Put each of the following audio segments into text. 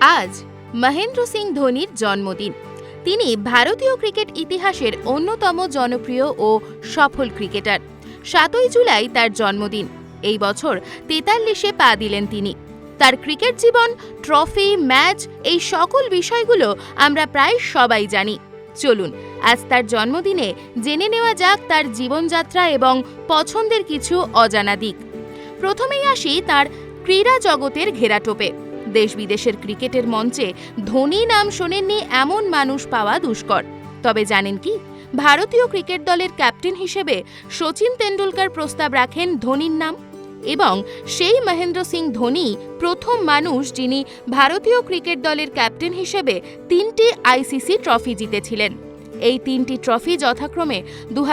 আজ মহেন্দ্র সিং ধোনির জন্মদিন। তিনি ভারতীয় ক্রিকেট ইতিহাসের অন্যতম জনপ্রিয় ও সফল ক্রিকেটার। সাতই জুলাই তার জন্মদিন। এই বছর তেতাল্লিশে পা দিলেন তিনি। তার ক্রিকেট জীবন, ট্রফি, ম্যাচ, এই সকল বিষয়গুলো আমরা প্রায় সবাই জানি। চলুন, আজ তার জন্মদিনে জেনে নেওয়া যাক তার জীবনযাত্রা এবং পছন্দের কিছু অজানা দিক। প্রথমেই আসি তার ক্রীড়া জগতের ঘেরাটোপে। দেশ বিদেশের ক্রিকেটের মঞ্চে ধোনি নাম শোনেননি এমন মানুষ পাওয়া দুষ্কর। তবে জানেন কি? ভারতীয় ক্রিকেট দলের ক্যাপ্টেন হিসেবে সচিন তেন্ডুলকর প্রস্তাব রাখেন ধোনির নাম। এবং সেই মহেন্দ্র সিং ধোনি প্রথম মানুষ যিনি ভারতীয় ক্রিকেট দলের ক্যাপ্টেন হিসেবে তিনটি আইসিসি ট্রফি জিতেছিলেন। এই তিনটি ট্রফি যথাক্রমে দু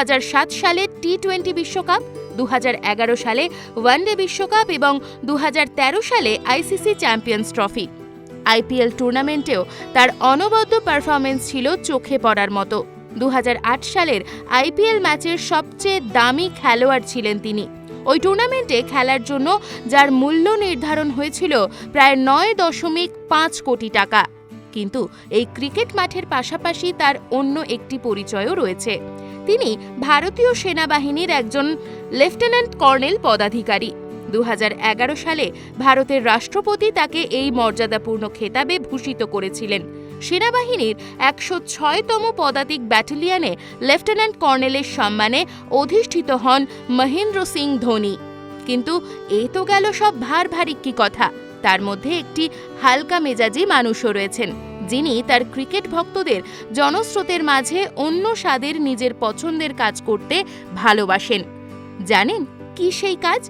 সালে টি টোয়েন্টি বিশ্বকাপ দু হাজার এগারো সালে ওয়ানডে বিশ্বকাপ এবং দু হাজার তেরো সালে আইসিসি চ্যাম্পিয়ন্স ট্রফি। আইপিএল টুর্নামেন্টেও তার অনবদ্য পারফরমেন্স ছিল চোখে পড়ার মতো। দু হাজার আট সালের আইপিএল ম্যাচের সবচেয়ে দামি খেলোয়াড় ছিলেন তিনি। ওই টুর্নামেন্টে খেলার জন্য যার মূল্য নির্ধারণ হয়েছিল প্রায় নয় দশমিক পাঁচ কোটি টাকা। কিন্তু এই ক্রিকেট মাঠের পাশাপাশি তার অন্য একটি পরিচয়ও রয়েছে। তিনি ভারতীয় সেনাবাহিনীর একজন লেফটেন্যান্ট কর্নেল পদাধিকারী। দু হাজার এগারো সালে ভারতের রাষ্ট্রপতি তাকে এই মর্যাদাপূর্ণ খেতাবে ভূষিত করেছিলেন। সেনাবাহিনীর একশো ছয়তম পদাতিক ব্যাটালিয়নে লেফটেন্যান্ট কর্নেলের সম্মানে অধিষ্ঠিত হন মহেন্দ্র সিং ধোনি। কিন্তু এ তো গেল সব ভার ভারিক্কি কথা। তার মধ্যে একটি হালকা মেজাজি মানুষও রয়েছেন, যিনি তার ক্রিকেট ভক্তদের জনস্রোতের মাঝে অন্য স্বাদের নিজের পছন্দের কাজ করতে ভালোবাসেন। জানেন কি সেই কাজ?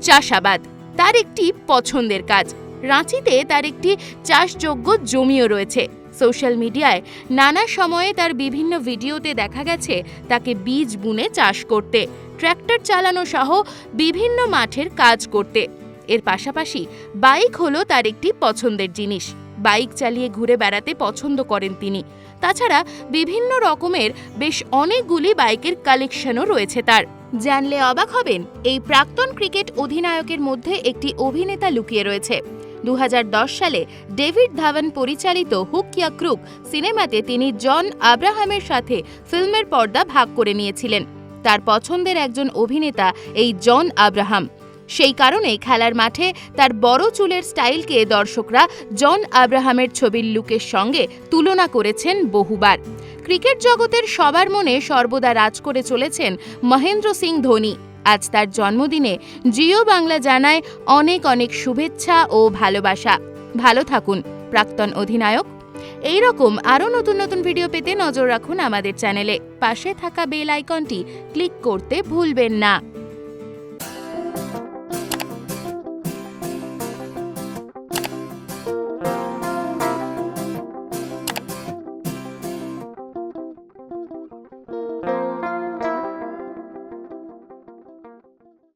চাষাবাদ, তার একটি পছন্দের কাজ। রাঁচিতে তার একটি চাষযোগ্য জমিও রয়েছে। সোশ্যাল মিডিয়ায় নানা সময়ে তার বিভিন্ন ভিডিওতে দেখা গেছে তাকে বীজ বুনে চাষ করতে, ট্র্যাক্টর চালানো সহ বিভিন্ন মাঠের কাজ করতে। এর পাশাপাশি বাইক হলো তার একটি পছন্দের জিনিস। বাইক চালিয়ে ঘুরে বেড়াতে পছন্দ করেন তিনি। তাছাড়া বিভিন্ন রকমের বেশ অনেকগুলি বাইকের কালেকশনও রয়েছে তার। জানলে অবাক হবেন, এই প্রাক্তন ক্রিকেট অধিনায়কের মধ্যে একটি অভিনেতা লুকিয়ে রয়েছে। দু হাজার দশ সালে ডেভিড ধাওয়ান পরিচালিত হুক ইয়া ক্রুক সিনেমাতে তিনি জন আব্রাহামের সাথে ফিল্মের পর্দা ভাগ করে নিয়েছিলেন। তার পছন্দের একজন অভিনেতা এই জন আব্রাহাম। সেই কারণে খেলার মাঠে তার বড় চুলের স্টাইলকে দর্শকরা জন আব্রাহামের ছবির লুকের সঙ্গে তুলনা করেছেন বহুবার। ক্রিকেট জগতের সবার মনে সর্বদা রাজ করে চলেছেন মহেন্দ্র সিং ধোনি। আজ তার জন্মদিনে জিও বাংলা জানায় অনেক অনেক শুভেচ্ছা ও ভালোবাসা। ভালো থাকুন, প্রাক্তন অধিনায়ক। এই রকম আরও নতুন নতুন ভিডিও পেতে নজর রাখুন আমাদের চ্যানেলে। পাশে থাকা বেল আইকনটি ক্লিক করতে ভুলবেন না।